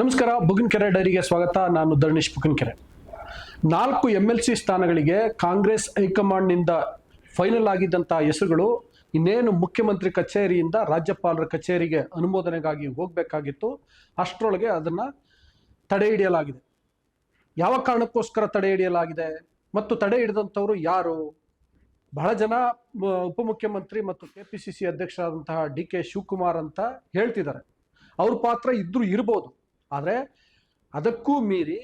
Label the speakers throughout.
Speaker 1: ನಮಸ್ಕಾರ ಬುಗನ್ಕೆರೆ ಡೈರಿಗೆ ಸ್ವಾಗತ. ನಾನು ಧರ್ಣೀಶ್ ಬುಗನ್ಕೆರೆ ನಾಲ್ಕು ಎಂ ಎಲ್ ಸಿ ಸ್ಥಾನಗಳಿಗೆ ಕಾಂಗ್ರೆಸ್ ಹೈಕಮಾಂಡ್ನಿಂದ ಫೈನಲ್ ಆಗಿದ್ದಂಥ ಹೆಸರುಗಳು ಇನ್ನೇನು ಮುಖ್ಯಮಂತ್ರಿ ಕಚೇರಿಯಿಂದ ರಾಜ್ಯಪಾಲರ ಕಚೇರಿಗೆ ಅನುಮೋದನೆಗಾಗಿ ಹೋಗಬೇಕಾಗಿತ್ತು. ಅಷ್ಟರೊಳಗೆ ಅದನ್ನು ತಡೆ ಹಿಡಿಯಲಾಗಿದೆ. ಯಾವ ಕಾರಣಕ್ಕೋಸ್ಕರ ತಡೆ ಹಿಡಿಯಲಾಗಿದೆ ಮತ್ತು ತಡೆ ಹಿಡಿದಂಥವರು ಯಾರು? ಬಹಳ ಜನ ಉಪಮುಖ್ಯಮಂತ್ರಿ ಮತ್ತು ಕೆ ಪಿ ಸಿ ಸಿ ಅಧ್ಯಕ್ಷರಾದಂತಹ ಡಿ ಕೆ ಶಿವಕುಮಾರ್ ಅಂತ ಹೇಳ್ತಿದ್ದಾರೆ. ಅವ್ರ ಪಾತ್ರ ಇದ್ರೂ ಇರ್ಬೋದು. ಆದರೆ ಅದಕ್ಕೂ ಮೀರಿ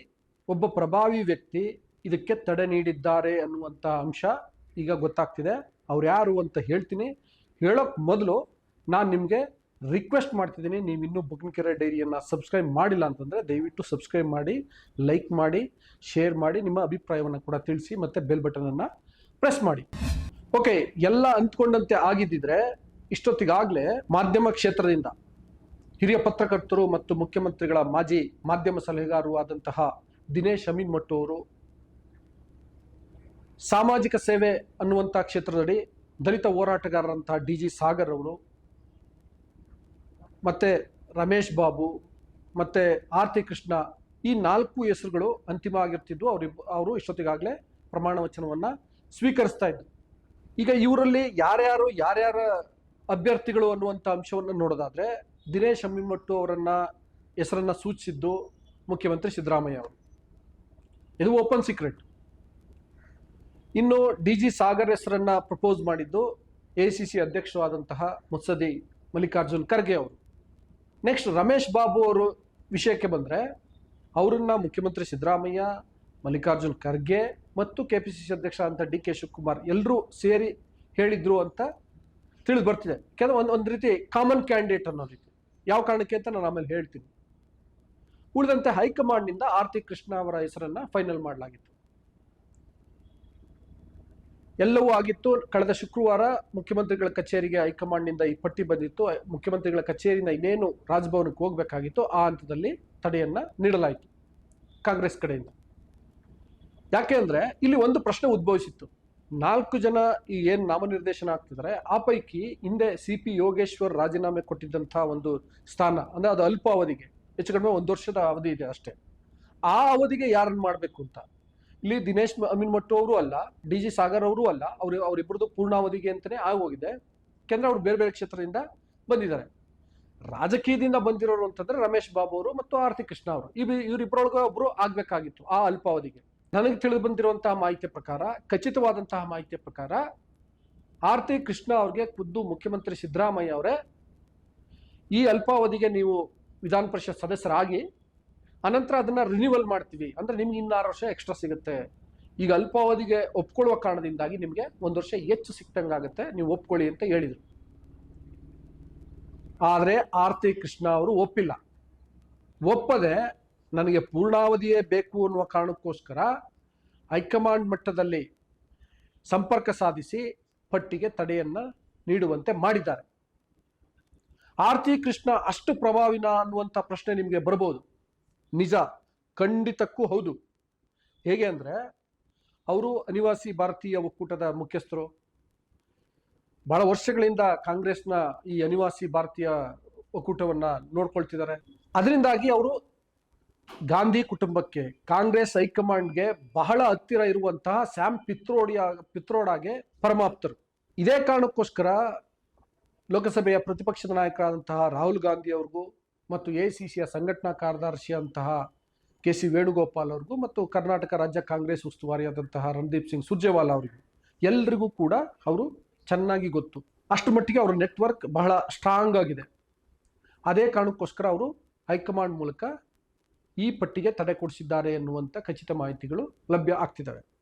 Speaker 1: ಒಬ್ಬ ಪ್ರಭಾವಿ ವ್ಯಕ್ತಿ ಇದಕ್ಕೆ ತಡೆ ನೀಡಿದ್ದಾರೆ ಅನ್ನುವಂಥ ಅಂಶ ಈಗ ಗೊತ್ತಾಗ್ತಿದೆ. ಅವ್ರು ಯಾರು ಅಂತ ಹೇಳ್ತೀನಿ. ಹೇಳೋಕ್ಕೆ ಮೊದಲು ನಾನು ನಿಮಗೆ ರಿಕ್ವೆಸ್ಟ್ ಮಾಡ್ತಿದ್ದೀನಿ. ನೀವು ಇನ್ನೂ ಬುಕ್ಕಿನಕೆರೆ ಡೈರಿಯನ್ನು ಸಬ್ಸ್ಕ್ರೈಬ್ ಮಾಡಿಲ್ಲ ಅಂತಂದರೆ ದಯವಿಟ್ಟು ಸಬ್ಸ್ಕ್ರೈಬ್ ಮಾಡಿ ಲೈಕ್ ಮಾಡಿ ಶೇರ್ ಮಾಡಿ, ನಿಮ್ಮ ಅಭಿಪ್ರಾಯವನ್ನು ಕೂಡ ತಿಳಿಸಿ ಮತ್ತು ಬೆಲ್ ಬಟನನ್ನು ಪ್ರೆಸ್ ಮಾಡಿ. ಓಕೆ ಎಲ್ಲ ಅಂದ್ಕೊಂಡಂತೆ ಆಗಿದ್ದಿದ್ರೆ ಇಷ್ಟೊತ್ತಿಗಾಗಲೇ ಮಾಧ್ಯಮ ಕ್ಷೇತ್ರದಿಂದ ಹಿರಿಯ ಪತ್ರಕರ್ತರು ಮತ್ತು ಮುಖ್ಯಮಂತ್ರಿಗಳ ಮಾಜಿ ಮಾಧ್ಯಮ ಸಲಹೆಗಾರರು ಆದಂತಹ ದಿನೇಶ್ ಅಮೀನ್ ಮಟ್ಟು ಅವರು ಸಾಮಾಜಿಕ ಸೇವೆ ಅನ್ನುವಂಥ ಕ್ಷೇತ್ರದಡಿ ದಲಿತ ಹೋರಾಟಗಾರರಂತಹ ಡಿ ಜಿ ಸಾಗರ್ ಅವರು, ಮತ್ತೆ ರಮೇಶ್ ಬಾಬು, ಮತ್ತೆ ಆರ್ತಿ ಕೃಷ್ಣ ಈ ನಾಲ್ಕು ಹೆಸರುಗಳು ಅಂತಿಮ ಆಗಿರ್ತಿದ್ವು. ಅವರಿಬ್ಬ ಅವರು ಇಷ್ಟೊತ್ತಿಗಾಗಲೇ ಪ್ರಮಾಣ ವಚನವನ್ನು ಸ್ವೀಕರಿಸ್ತಾ ಇದ್ರು. ಈಗ ಇವರಲ್ಲಿ ಯಾರ್ಯಾರು ಯಾರ್ಯಾರ ಅಭ್ಯರ್ಥಿಗಳು ಅನ್ನುವಂಥ ಅಂಶವನ್ನು ನೋಡೋದಾದ್ರೆ ದಿನೇಶ್ ಅಮ್ಮಿಮಟ್ಟು ಅವರನ್ನು ಹೆಸರನ್ನ ಸೂಚಿಸಿದ್ದು ಮುಖ್ಯಮಂತ್ರಿ ಸಿದ್ದರಾಮಯ್ಯ ಅವರು. ಇದು ಓಪನ್ ಸೀಕ್ರೆಟ್. ಇನ್ನು ಡಿ ಜಿ ಸಾಗರ್ ಹೆಸರನ್ನ ಪ್ರಪೋಸ್ ಮಾಡಿದ್ದು ಎ ಸಿ ಸಿ ಅಧ್ಯಕ್ಷರಾದಂತಹ ಮುತ್ಸದಿ ಮಲ್ಲಿಕಾರ್ಜುನ್ ಖರ್ಗೆ ಅವರು. ನೆಕ್ಸ್ಟ್ ರಮೇಶ್ ಬಾಬು ಅವರು ವಿಷಯಕ್ಕೆ ಬಂದರೆ ಅವರನ್ನ ಮುಖ್ಯಮಂತ್ರಿ ಸಿದ್ದರಾಮಯ್ಯ, ಮಲ್ಲಿಕಾರ್ಜುನ್ ಖರ್ಗೆ ಮತ್ತು ಕೆ ಪಿ ಸಿ ಸಿ ಅಧ್ಯಕ್ಷ ಅಂತ ಡಿ ಕೆ ಶಿವಕುಮಾರ್ ಎಲ್ಲರೂ ಸೇರಿ ಹೇಳಿದ್ರು ಅಂತ ತಿಳಿದು ಬರ್ತಿದೆ. ಕೆಲವೊಂದು ಒಂದು ಒಂದು ರೀತಿ ಕಾಮನ್ ಕ್ಯಾಂಡಿಡೇಟ್ ಅನ್ನೋ ರೀತಿ. ಯಾವ ಕಾರಣಕ್ಕೆ ಅಂತ ನಾನು ಆಮೇಲೆ ಹೇಳ್ತೀನಿ. ಉಳಿದಂತೆ ಹೈಕಮಾಂಡ್ನಿಂದ ಆರ್ತಿ ಕೃಷ್ಣ ಅವರ ಹೆಸರನ್ನ ಫೈನಲ್ ಮಾಡಲಾಗಿತ್ತು. ಎಲ್ಲವೂ ಆಗಿತ್ತು. ಕಳೆದ ಶುಕ್ರವಾರ ಮುಖ್ಯಮಂತ್ರಿಗಳ ಕಚೇರಿಗೆ ಹೈಕಮಾಂಡ್ನಿಂದ ಈ ಪಟ್ಟಿ ಬಂದಿತ್ತು. ಮುಖ್ಯಮಂತ್ರಿಗಳ ಕಚೇರಿಯಿಂದ ಇನ್ನೇನು ರಾಜಭವನಕ್ಕೆ ಹೋಗಬೇಕಾಗಿತ್ತು ಆ ಹಂತದಲ್ಲಿ ತಡೆಯನ್ನ ನೀಡಲಾಯಿತು ಕಾಂಗ್ರೆಸ್ ಕಡೆಯಿಂದ. ಯಾಕೆ ಅಂದರೆ ಇಲ್ಲಿ ಒಂದು ಪ್ರಶ್ನೆ ಉದ್ಭವಿಸಿತ್ತು. ನಾಲ್ಕು ಜನ ಈ ಏನು ನಾಮನಿರ್ದೇಶನ ಆಗ್ತಿದ್ದಾರೆ ಆ ಪೈಕಿ ಹಿಂದೆ ಸಿ ಪಿ ಯೋಗೇಶ್ವರ್ ರಾಜೀನಾಮೆ ಕೊಟ್ಟಿದ್ದಂತಹ ಒಂದು ಸ್ಥಾನ, ಅಂದ್ರೆ ಅದು ಅಲ್ಪ ಅವಧಿಗೆ, ಹೆಚ್ಚು ಕಡಿಮೆ ಒಂದು ವರ್ಷದ ಅವಧಿ ಇದೆ ಅಷ್ಟೇ. ಆ ಅವಧಿಗೆ ಯಾರನ್ನ ಮಾಡಬೇಕು ಅಂತ? ಇಲ್ಲಿ ದಿನೇಶ್ ಅಮೀನ್ ಮಟ್ಟು ಅವರು ಅಲ್ಲ, ಡಿ ಜಿ ಸಾಗರ್ ಅವರು ಅಲ್ಲ, ಅವರು ಅವರಿಬ್ಬರದು ಪೂರ್ಣಾವಧಿಗೆ ಅಂತಲೇ ಆಗೋಗಿದೆ. ಯಾಕೆಂದ್ರೆ ಅವ್ರು ಬೇರೆ ಬೇರೆ ಕ್ಷೇತ್ರದಿಂದ ಬಂದಿದ್ದಾರೆ. ರಾಜಕೀಯದಿಂದ ಬಂದಿರೋರು ಅಂತಂದ್ರೆ ರಮೇಶ್ ಬಾಬು ಅವರು ಮತ್ತು ಆರತಿ ಕೃಷ್ಣ ಅವರು. ಇವ್ ಇವರಿಬ್ಬರೊಳಗೆ ಒಬ್ಬರು ಆಗಬೇಕಾಗಿತ್ತು, ಆ ಅಲ್ಪಾವಧಿಗೆ ನನಗೆ ತಿಳಿದು ಬಂದಿರುವಂತಹ ಮಾಹಿತಿಯ ಪ್ರಕಾರ, ಖಚಿತವಾದಂತಹ ಮಾಹಿತಿಯ ಪ್ರಕಾರ ಆರ್ತಿ ಕೃಷ್ಣ ಅವ್ರಿಗೆ ಖುದ್ದು ಮುಖ್ಯಮಂತ್ರಿ ಸಿದ್ದರಾಮಯ್ಯ ಅವರೇ, ಈ ಅಲ್ಪಾವಧಿಗೆ ನೀವು ವಿಧಾನ ಪರಿಷತ್ ಸದಸ್ಯರಾಗಿ, ಅನಂತರ ಅದನ್ನ ರಿನ್ಯೂವಲ್ ಮಾಡ್ತೀವಿ. ಅಂದ್ರೆ ನಿಮ್ಗೆ ಇನ್ನಾರು ವರ್ಷ ಎಕ್ಸ್ಟ್ರಾ ಸಿಗುತ್ತೆ. ಈಗ ಅಲ್ಪಾವಧಿಗೆ ಒಪ್ಕೊಳ್ಳುವ ಕಾರಣದಿಂದಾಗಿ ನಿಮಗೆ ಒಂದು ವರ್ಷ ಹೆಚ್ಚು ಸಿಕ್ತಂಗಾಗುತ್ತೆ ನೀವು ಒಪ್ಕೊಳ್ಳಿ ಅಂತ ಹೇಳಿದರು. ಆದರೆ ಆರ್ತಿ ಕೃಷ್ಣ ಅವರು ಒಪ್ಪಿಲ್ಲ. ಒಪ್ಪದೆ ನನಗೆ ಪೂರ್ಣಾವಧಿಯೇ ಬೇಕು ಅನ್ನುವ ಕಾರಣಕ್ಕೋಸ್ಕರ ಹೈಕಮಾಂಡ್ ಮಟ್ಟದಲ್ಲಿ ಸಂಪರ್ಕ ಸಾಧಿಸಿ ಪಟ್ಟಿಗೆ ತಡೆಯನ್ನ ನೀಡುವಂತೆ ಮಾಡಿದ್ದಾರೆ. ಆರ್ತಿ ಕೃಷ್ಣ ಅಷ್ಟು ಪ್ರಭಾವಿನ ಅನ್ನುವಂಥ ಪ್ರಶ್ನೆ ನಿಮಗೆ ಬರಬಹುದು ನಿಜ, ಖಂಡಿತಕ್ಕೂ ಹೌದು. ಹೇಗೆ ಅಂದರೆ, ಅವರು ಅನಿವಾಸಿ ಭಾರತೀಯ ಒಕ್ಕೂಟದ ಮುಖ್ಯಸ್ಥರು. ಬಹಳ ವರ್ಷಗಳಿಂದ ಕಾಂಗ್ರೆಸ್ನ ಈ ಅನಿವಾಸಿ ಭಾರತೀಯ ಒಕ್ಕೂಟವನ್ನು ನೋಡ್ಕೊಳ್ತಿದ್ದಾರೆ. ಅದರಿಂದಾಗಿ ಅವರು ಗಾಂಧಿ ಕುಟುಂಬಕ್ಕೆ ಕಾಂಗ್ರೆಸ್ ಹೈಕಮಾಂಡ್ಗೆ ಬಹಳ ಹತ್ತಿರ ಇರುವಂತಹ ಸ್ಯಾಮ್ ಪಿತ್ರೋಡಿಯ, ಪಿತ್ರೋಡಾಗೆ ಪರಮಾಪ್ತರು. ಇದೇ ಕಾರಣಕ್ಕೋಸ್ಕರ ಲೋಕಸಭೆಯ ಪ್ರತಿಪಕ್ಷದ ನಾಯಕರಾದಂತಹ ರಾಹುಲ್ ಗಾಂಧಿ ಅವ್ರಿಗೂ ಮತ್ತು ಎ ಸಿ ಸಿಯ ಸಂಘಟನಾ ಕಾರ್ಯದರ್ಶಿಯಂತಹ ಕೆ ಸಿ ವೇಣುಗೋಪಾಲ್ ಅವ್ರಿಗೂ ಮತ್ತು ಕರ್ನಾಟಕ ರಾಜ್ಯ ಕಾಂಗ್ರೆಸ್ ಉಸ್ತುವಾರಿಯಾದಂತಹ ರಣದೀಪ್ ಸಿಂಗ್ ಸುರ್ಜೇವಾಲಾ ಅವರಿಗೂ, ಎಲ್ರಿಗೂ ಕೂಡ ಅವರು ಚೆನ್ನಾಗಿ ಗೊತ್ತು. ಅಷ್ಟು ಮಟ್ಟಿಗೆ ಅವರ ನೆಟ್ವರ್ಕ್ ಬಹಳ ಸ್ಟ್ರಾಂಗ್ ಆಗಿದೆ. ಅದೇ ಕಾರಣಕ್ಕೋಸ್ಕರ ಅವರು ಹೈಕಮಾಂಡ್ ಮೂಲಕ ಈ ಪಟ್ಟಿಗೆ ತಡೆ ಕೊಡಿಸಿದ್ದಾರೆ ಎನ್ನುವಂಥ ಖಚಿತ ಮಾಹಿತಿಗಳು ಲಭ್ಯ ಆಗ್ತಿದ್ದಾವೆ.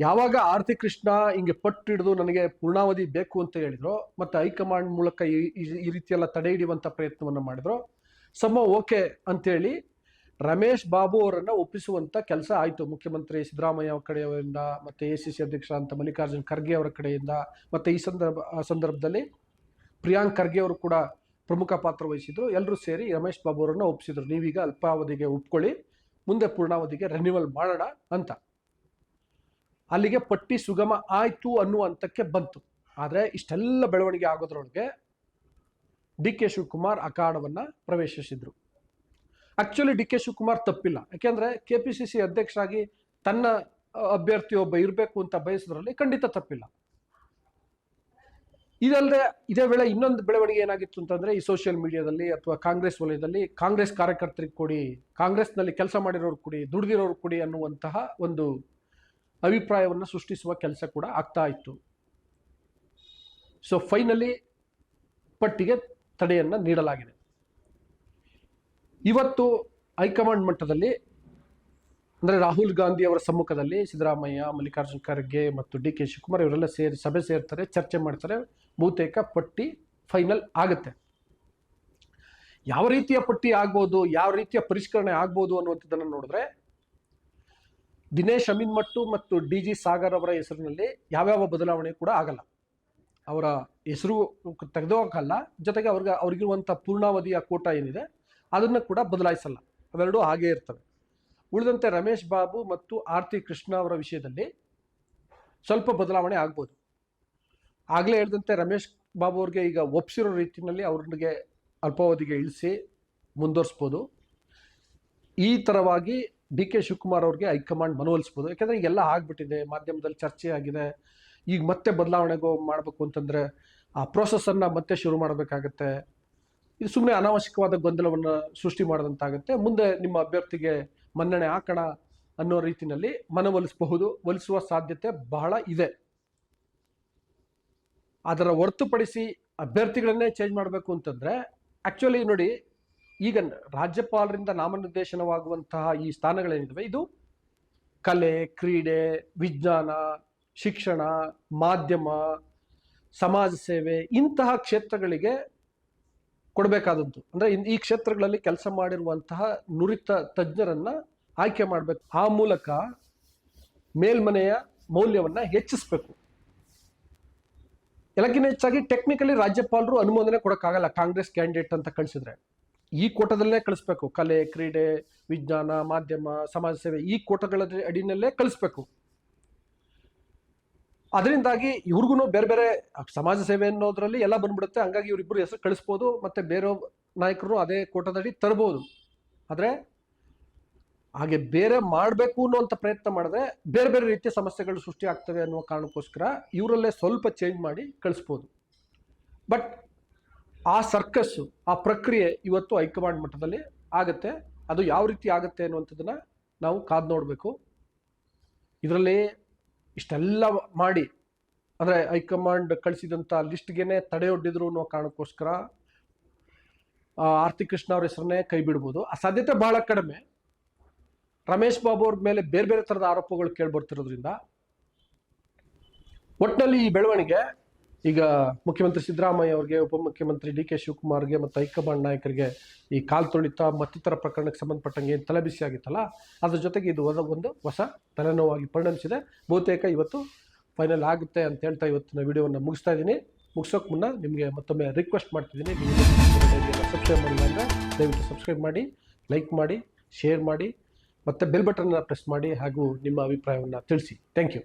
Speaker 1: ಯಾವಾಗ ಆರತಿ ಕೃಷ್ಣ ಹಿಂಗೆ ಪಟ್ಟು ಹಿಡಿದು ನನಗೆ ಪೂರ್ಣಾವಧಿ ಬೇಕು ಅಂತ ಹೇಳಿದ್ರು, ಮತ್ತೆ ಹೈಕಮಾಂಡ್ ಮೂಲಕ ಈ, ಈ- ರೀತಿಯೆಲ್ಲ ತಡೆ ಹಿಡಿಯುವಂಥ ಪ್ರಯತ್ನವನ್ನು ಮಾಡಿದ್ರು, ಸಮ ಓಕೆ ಅಂತೇಳಿ ರಮೇಶ್ ಬಾಬು ಅವರನ್ನು ಒಪ್ಪಿಸುವಂತ ಕೆಲಸ ಆಯಿತು. ಮುಖ್ಯಮಂತ್ರಿ ಸಿದ್ದರಾಮಯ್ಯ ಅವರ ಕಡೆಯವರಿಂದ ಮತ್ತೆ ಎ ಸಿ ಸಿ ಅಧ್ಯಕ್ಷ ಅಂತ ಮಲ್ಲಿಕಾರ್ಜುನ್ ಖರ್ಗೆ ಅವರ ಕಡೆಯಿಂದ, ಮತ್ತೆ ಈ ಸಂದರ್ಭ ಸಂದರ್ಭದಲ್ಲಿ ಪ್ರಿಯಾಂಕ್ ಖರ್ಗೆ ಅವರು ಕೂಡ ಪ್ರಮುಖ ಪಾತ್ರ ವಹಿಸಿದ್ರು. ಎಲ್ಲರೂ ಸೇರಿ ರಮೇಶ್ ಬಾಬು ಅವರನ್ನ ಒಪ್ಪಿಸಿದ್ರು ನೀವೀಗ ಅಲ್ಪಾವಧಿಗೆ ಒಪ್ಕೊಳ್ಳಿ, ಮುಂದೆ ಪೂರ್ಣಾವಧಿಗೆ ರೆನ್ಯೂವಲ್ ಮಾಡೋಣ ಅಂತ. ಅಲ್ಲಿಗೆ ಪಟ್ಟಿ ಸುಗಮ ಆಯ್ತು ಅನ್ನುವ ಹಂತಕ್ಕೆ ಬಂತು. ಆದರೆ ಇಷ್ಟೆಲ್ಲ ಬೆಳವಣಿಗೆ ಆಗೋದ್ರೊಳಗೆ ಡಿ ಕೆ ಶಿವಕುಮಾರ್ ಅಖಾಡವನ್ನ ಪ್ರವೇಶಿಸಿದ್ರು. ಆಕ್ಚುಲಿ ಡಿ ಕೆ ಶಿವಕುಮಾರ್ ತಪ್ಪಿಲ್ಲ. ಯಾಕೆಂದ್ರೆ ಕೆ ಪಿ ಸಿ ಸಿ ಅಧ್ಯಕ್ಷರಾಗಿ ತನ್ನ ಅಭ್ಯರ್ಥಿಯೊಬ್ಬ ಇರಬೇಕು ಅಂತ ಬಯಸಿದ್ರಲ್ಲಿ ಖಂಡಿತ ತಪ್ಪಿಲ್ಲ. ಇದಲ್ಲದೆ ಇದೇ ವೇಳೆ ಇನ್ನೊಂದು ಬೆಳವಣಿಗೆ ಏನಾಗಿತ್ತು ಅಂತಂದ್ರೆ ಈ ಸೋಷಿಯಲ್ ಮೀಡಿಯಾದಲ್ಲಿ ಅಥವಾ ಕಾಂಗ್ರೆಸ್ ವಲಯದಲ್ಲಿ ಕಾಂಗ್ರೆಸ್ ಕಾರ್ಯಕರ್ತರಿಗೆ ಕೊಡಿ, ಕಾಂಗ್ರೆಸ್ನಲ್ಲಿ ಕೆಲಸ ಮಾಡಿರೋರು ಕೊಡಿ ದುಡಿದಿರೋರು ಕೊಡಿ ಅನ್ನುವಂತಹ ಒಂದು ಅಭಿಪ್ರಾಯವನ್ನು ಸೃಷ್ಟಿಸುವ ಕೆಲಸ ಕೂಡ ಆಗ್ತಾ ಇತ್ತು. ಸೊ ಫೈನಲಿ ಪಟ್ಟಿಗೆ ತಡೆಯನ್ನು ನೀಡಲಾಗಿದೆ. ಇವತ್ತು ಹೈಕಮಾಂಡ್ ಮಟ್ಟದಲ್ಲಿ ಅಂದರೆ ರಾಹುಲ್ ಗಾಂಧಿ ಅವರ ಸಮ್ಮುಖದಲ್ಲಿ ಸಿದ್ದರಾಮಯ್ಯ, ಮಲ್ಲಿಕಾರ್ಜುನ ಖರ್ಗೆ ಮತ್ತು ಡಿ ಕೆ ಶಿವಕುಮಾರ್ ಇವರೆಲ್ಲ ಸೇರಿ ಸಭೆ ಸೇರ್ತಾರೆ, ಚರ್ಚೆ ಮಾಡ್ತಾರೆ, ಬಹುತೇಕ ಪಟ್ಟಿ ಫೈನಲ್ ಆಗುತ್ತೆ. ಯಾವ ರೀತಿಯ ಪಟ್ಟಿ ಆಗ್ಬೋದು, ಯಾವ ರೀತಿಯ ಪರಿಷ್ಕರಣೆ ಆಗ್ಬೋದು ಅನ್ನುವಂಥದ್ದನ್ನು ನೋಡಿದ್ರೆ ದಿನೇಶ್ ಅಮೀನ್ಮಟ್ಟು ಮತ್ತು ಡಿ ಜಿ ಸಾಗರ್ ಅವರ ಹೆಸರಿನಲ್ಲಿ ಯಾವ್ಯಾವ ಬದಲಾವಣೆ ಕೂಡ ಆಗಲ್ಲ. ಅವರ ಹೆಸರು ತೆಗೆದುಹಾಕಲ್ಲ, ಜೊತೆಗೆ ಅವ್ರಿಗೆ, ಅವ್ರಿಗಿರುವಂಥ ಪೂರ್ಣಾವಧಿಯ ಕೋಟ ಏನಿದೆ, ಅದನ್ನು ಕೂಡ ಬದಲಾಯಿಸಲ್ಲ. ಅವೆರಡೂ ಹಾಗೇ ಇರ್ತವೆ. ಉಳಿದಂತೆ ರಮೇಶ್ ಬಾಬು ಮತ್ತು ಆರ್ತಿ ಕೃಷ್ಣ ಅವರ ವಿಷಯದಲ್ಲಿ ಸ್ವಲ್ಪ ಬದಲಾವಣೆ ಆಗ್ಬೋದು. ಆಗಲೇ ಹೇಳಿದಂತೆ ರಮೇಶ್ ಬಾಬು ಅವ್ರಿಗೆ ಈಗ ಒಪ್ಸಿರೋ ರೀತಿಯಲ್ಲಿ ಅವ್ರಿಗೆ ಅಲ್ಪಾವಧಿಗೆ ಇಳಿಸಿ ಮುಂದುವರಿಸ್ಬೋದು. ಈ ಥರವಾಗಿ ಡಿ ಕೆ ಶಿವಕುಮಾರ್ ಅವ್ರಿಗೆ ಹೈಕಮಾಂಡ್ ಮನವೊಲಿಸ್ಬೋದು. ಯಾಕೆಂದರೆ ಈಗೆಲ್ಲ ಆಗಿಬಿಟ್ಟಿದೆ, ಮಾಧ್ಯಮದಲ್ಲಿ ಚರ್ಚೆ ಆಗಿದೆ. ಈಗ ಮತ್ತೆ ಬದಲಾವಣೆಗೂ ಮಾಡಬೇಕು ಅಂತಂದರೆ ಆ ಪ್ರೋಸೆಸ್ಸನ್ನು ಮತ್ತೆ ಶುರು ಮಾಡಬೇಕಾಗತ್ತೆ. ಇದು ಸುಮ್ಮನೆ ಅನಾವಶ್ಯಕವಾದ ಗೊಂದಲವನ್ನು ಸೃಷ್ಟಿ ಮಾಡಿದಂತಾಗುತ್ತೆ. ಮುಂದೆ ನಿಮ್ಮ ಅಭ್ಯರ್ಥಿಗೆ ಮನ್ನಣೆ ಹಾಕೋಣ ಅನ್ನೋ ರೀತಿಯಲ್ಲಿ ಮನವೊಲಿಸಬಹುದು, ಒಲಿಸುವ ಸಾಧ್ಯತೆ ಬಹಳ ಇದೆ. ಅದರ ಹೊರತುಪಡಿಸಿ ಅಭ್ಯರ್ಥಿಗಳನ್ನೇ ಚೇಂಜ್ ಮಾಡಬೇಕು ಅಂತಂದ್ರೆ ಆಕ್ಚುಲಿ ನೋಡಿ, ಈಗ ರಾಜ್ಯಪಾಲರಿಂದ ನಾಮನಿರ್ದೇಶನವಾಗುವಂತಹ ಈ ಸ್ಥಾನಗಳೇನಿದ್ದಾವೆ ಇದು ಕಲೆ, ಕ್ರೀಡೆ, ವಿಜ್ಞಾನ, ಶಿಕ್ಷಣ, ಮಾಧ್ಯಮ, ಸಮಾಜ ಸೇವೆ ಇಂತಹ ಕ್ಷೇತ್ರಗಳಿಗೆ ಕೊಡಬೇಕಾದದ್ದು. ಅಂದ್ರೆ ಈ ಕ್ಷೇತ್ರಗಳಲ್ಲಿ ಕೆಲಸ ಮಾಡಿರುವಂತಹ ನುರಿತ ತಜ್ಞರನ್ನ ಆಯ್ಕೆ ಮಾಡಬೇಕು. ಆ ಮೂಲಕ ಮೇಲ್ಮನೆಯ ಮೌಲ್ಯವನ್ನ ಹೆಚ್ಚಿಸಬೇಕು. ಎಲ್ಲಕ್ಕಿಂತ ಹೆಚ್ಚಾಗಿ ಟೆಕ್ನಿಕಲಿ ರಾಜ್ಯಪಾಲರು ಅನುಮೋದನೆ ಕೊಡೋಕ್ಕಾಗಲ್ಲ. ಕಾಂಗ್ರೆಸ್ ಕ್ಯಾಂಡಿಡೇಟ್ ಅಂತ ಕಳಿಸಿದ್ರೆ. ಈ ಕೋಟದಲ್ಲೇ ಕಳಿಸ್ಬೇಕು. ಕಲೆ, ಕ್ರೀಡೆ, ವಿಜ್ಞಾನ, ಮಾಧ್ಯಮ, ಸಮಾಜ ಸೇವೆ ಈ ಕೋಟಗಳ ಅಡಿನಲ್ಲೇ ಕಳಿಸ್ಬೇಕು. ಅದರಿಂದಾಗಿ ಇವ್ರಿಗೂ ಬೇರೆ ಬೇರೆ ಸಮಾಜ ಸೇವೆ ಅನ್ನೋದ್ರಲ್ಲಿ ಎಲ್ಲ ಬಂದ್ಬಿಡುತ್ತೆ. ಹಂಗಾಗಿ ಇವರಿಬ್ಬರು ಹೆಸರು ಕಳಿಸ್ಬೋದು, ಮತ್ತೆ ಬೇರೆ ನಾಯಕರು ಅದೇ ಕೋಟದಡಿ ತರಬಹುದು ಆದ್ರೆ ಹಾಗೆ ಬೇರೆ ಮಾಡಬೇಕು ಅನ್ನುವಂಥ ಪ್ರಯತ್ನ ಮಾಡಿದ್ರೆ ಬೇರೆ ಬೇರೆ ರೀತಿಯ ಸಮಸ್ಯೆಗಳು ಸೃಷ್ಟಿ ಆಗ್ತವೆ ಅನ್ನುವ ಕಾರಣಕ್ಕೋಸ್ಕರ ಇವರಲ್ಲೇ ಸ್ವಲ್ಪ ಚೇಂಜ್ ಮಾಡಿ ಕಳಿಸ್ಬೋದು. ಬಟ್ ಆ ಸರ್ಕಸ್ಸು ಆ ಪ್ರಕ್ರಿಯೆ ಇವತ್ತು ಹೈಕಮಾಂಡ್ ಮಟ್ಟದಲ್ಲಿ ಆಗುತ್ತೆ. ಅದು ಯಾವ ರೀತಿ ಆಗುತ್ತೆ ಅನ್ನುವಂಥದ್ದನ್ನ ನಾವು ಕಾದು ನೋಡಬೇಕು. ಇದರಲ್ಲಿ ಇಷ್ಟೆಲ್ಲ ಮಾಡಿ, ಅಂದರೆ ಹೈಕಮಾಂಡ್ ಕಳಿಸಿದಂಥ ಲಿಸ್ಟ್ಗೆನೆ ತಡೆಯೊಡ್ಡಿದ್ರು ಅನ್ನೋ ಕಾರಣಕ್ಕೋಸ್ಕರ ಆರ್ತಿ ಕೃಷ್ಣ ಅವ್ರ ಹೆಸರನ್ನೇ ಕೈ ಬಿಡ್ಬೋದು. ಆ ಸಾಧ್ಯತೆ ಬಹಳ ಕಡಿಮೆ. ರಮೇಶ್ ಬಾಬು ಅವ್ರ ಮೇಲೆ ಬೇರೆ ಬೇರೆ ಥರದ ಆರೋಪಗಳು ಕೇಳ್ಬರ್ತಿರೋದ್ರಿಂದ ಒಟ್ಟಿನಲ್ಲಿ ಈ ಬೆಳವಣಿಗೆ ಈಗ ಮುಖ್ಯಮಂತ್ರಿ ಸಿದ್ದರಾಮಯ್ಯ ಅವರಿಗೆ, ಉಪಮುಖ್ಯಮಂತ್ರಿ ಡಿ ಕೆ ಶಿವಕುಮಾರ್ಗೆ ಮತ್ತು ಹೈಕಮಾಂಡ್ ನಾಯಕರಿಗೆ ಈ ಕಾಲ್ ತುಳಿತ ಮತ್ತಿತರ ಪ್ರಕರಣಕ್ಕೆ ಸಂಬಂಧಪಟ್ಟಂಗೆ ಏನು ತಲೆಬಿಸಿ ಆಗಿತ್ತಲ್ಲ, ಅದ್ರ ಜೊತೆಗೆ ಇದು ಒಂದು ಹೊಸ ತಲೆನೋವಾಗಿ ಪರಿಣಮಿಸಿದೆ. ಬಹುತೇಕ ಇವತ್ತು ಫೈನಲ್ ಆಗುತ್ತೆ ಅಂತ ಹೇಳ್ತಾ ಇವತ್ತಿನ ವಿಡಿಯೋವನ್ನು ಮುಗಿಸ್ತಾ ಇದ್ದೀನಿ. ಮುಗಿಸೋಕೆ ಮುನ್ನ ನಿಮಗೆ ಮತ್ತೊಮ್ಮೆ ರಿಕ್ವೆಸ್ಟ್ ಮಾಡ್ತಿದ್ದೀನಿ. ಸಬ್ಸ್ಕ್ರೈಬ್ ಮಾಡಿಲ್ಲ ದಯವಿಟ್ಟು ಸಬ್ಸ್ಕ್ರೈಬ್ ಮಾಡಿ ಲೈಕ್ ಮಾಡಿ ಶೇರ್ ಮಾಡಿ, ಮತ್ತು ಬೆಲ್ ಬಟನ್ನ ಪ್ರೆಸ್ ಮಾಡಿ ಹಾಗೂ ನಿಮ್ಮ ಅಭಿಪ್ರಾಯವನ್ನು ತಿಳಿಸಿ. Thank you